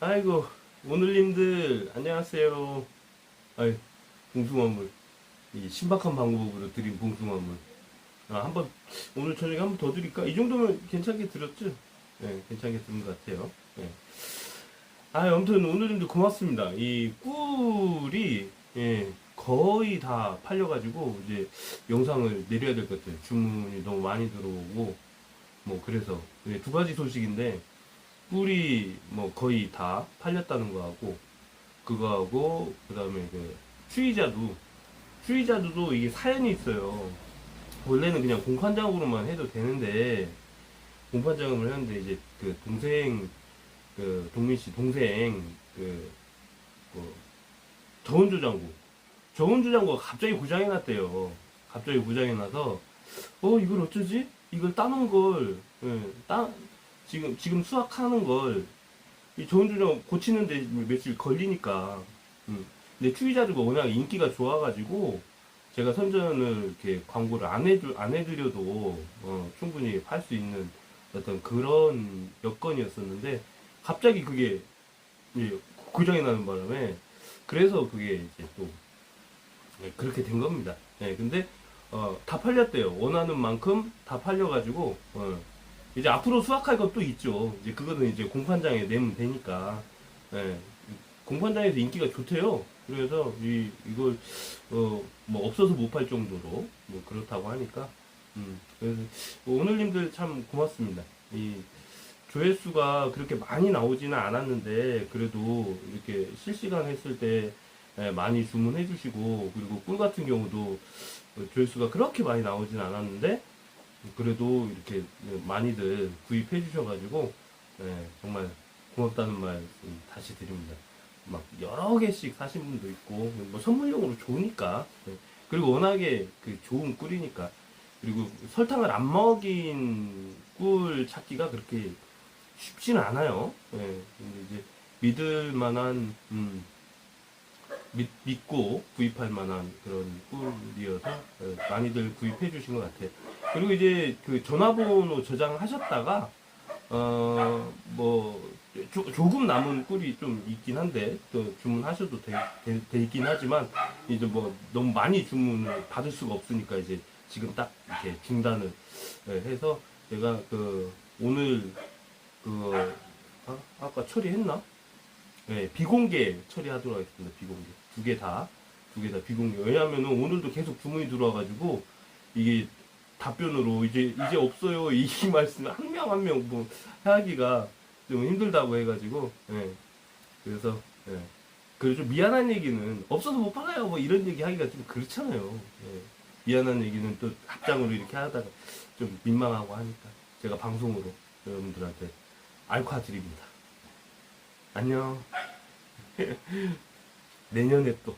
아이고 오늘님들 안녕하세요. 아이 봉숭아물 이 신박한 방법으로 드린 봉숭아물. 아 한번 오늘 저녁에 한번 더 드릴까? 이 정도면 괜찮게 들었죠? 네, 괜찮게 들은 것 같아요. 네. 아 아무튼 오늘님들 고맙습니다. 이 꿀이 예, 거의 다 팔려가지고 이제 영상을 내려야 될 것 같아요. 주문이 너무 많이 들어오고 뭐 그래서 예, 두 가지 소식인데 꿀이 뭐 거의 다 팔렸다는 거하고 그거하고 그 다음에 그 추위자두 추위자두도 이게 사연이 있어요. 원래는 그냥 공판장으로만 해도 되는데 공판장음을 했는데 이제 그 동생 그 동민 씨 동생 그 뭐, 저온조장구 저온조장구가 갑자기 고장이 났대요. 갑자기 고장이 나서 어 이걸 어쩌지? 이걸 따는 걸 예, 따 지금 지금 수확하는 걸이 저온조장 고치는데 며칠 걸리니까 음. 근데 추위자두가 워낙 인기가 좋아가지고 제가 선전을 이렇게 광고를 안 해주 안 해드려도 어, 충분히 팔 수 있는 어떤 그런 여건이었었는데 갑자기 그게 예, 고장이 나는 바람에 그래서 그게 이제 또 예, 그렇게 된 겁니다. 예, 근데 어, 다 팔렸대요. 원하는 만큼 다 팔려가지고 어, 이제 앞으로 수확할 것도 있죠. 이제 그거는 이제 공판장에 내면 되니까 예, 공판장에서 인기가 좋대요. 그래서 이 이걸 어, 뭐 없어서 못 팔 정도로 뭐 그렇다고 하니까 음, 그래서 오늘님들 참 고맙습니다. 이 조회수가 그렇게 많이 나오지는 않았는데 그래도 이렇게 실시간 했을 때 예, 많이 주문해 주시고 그리고 꿀 같은 경우도 조회수가 그렇게 많이 나오진 않았는데 그래도 이렇게 많이들 구입해 주셔가지고 예, 정말 고맙다는 말씀 다시 드립니다. 막 여러 개씩 사신 분도 있고 뭐 선물용으로 좋으니까 예. 그리고 워낙에 그 좋은 꿀이니까 그리고 설탕을 안 먹인 꿀 찾기가 그렇게 쉽지는 않아요. 예. 근데 이제 믿을 만한 음, 믿, 믿고 구입할 만한 그런 꿀이어서 예, 많이들 구입해 주신 것 같아요. 그리고 이제 그 전화번호 저장하셨다가 어 뭐 조금 남은 꿀이 좀 있긴 한데 또 주문하셔도 돼, 돼, 돼 있긴 하지만 이제 뭐 너무 많이 주문을 받을 수가 없으니까 이제 지금 딱 이렇게 중단을 예, 해서 제가 그 오늘 그 아, 아까 처리했나? 네, 비공개 처리하도록 하겠습니다. 비공개 두 개 다 두 개 다 비공개. 왜냐하면은 오늘도 계속 주문이 들어와가지고 이게 답변으로 이제 이제 없어요 이 말씀을 한명 한 명 뭐 하기가 좀 힘들다고 해가지고 예. 그래서 예. 그리고 좀 미안한 얘기는 없어서 못 팔아요 뭐 이런 얘기 하기가 좀 그렇잖아요. 예. 미안한 얘기는 또 합장으로 이렇게 하다가 좀 민망하고 하니까 제가 방송으로 여러분들한테 알카 드립니다. 안녕. 내년에 또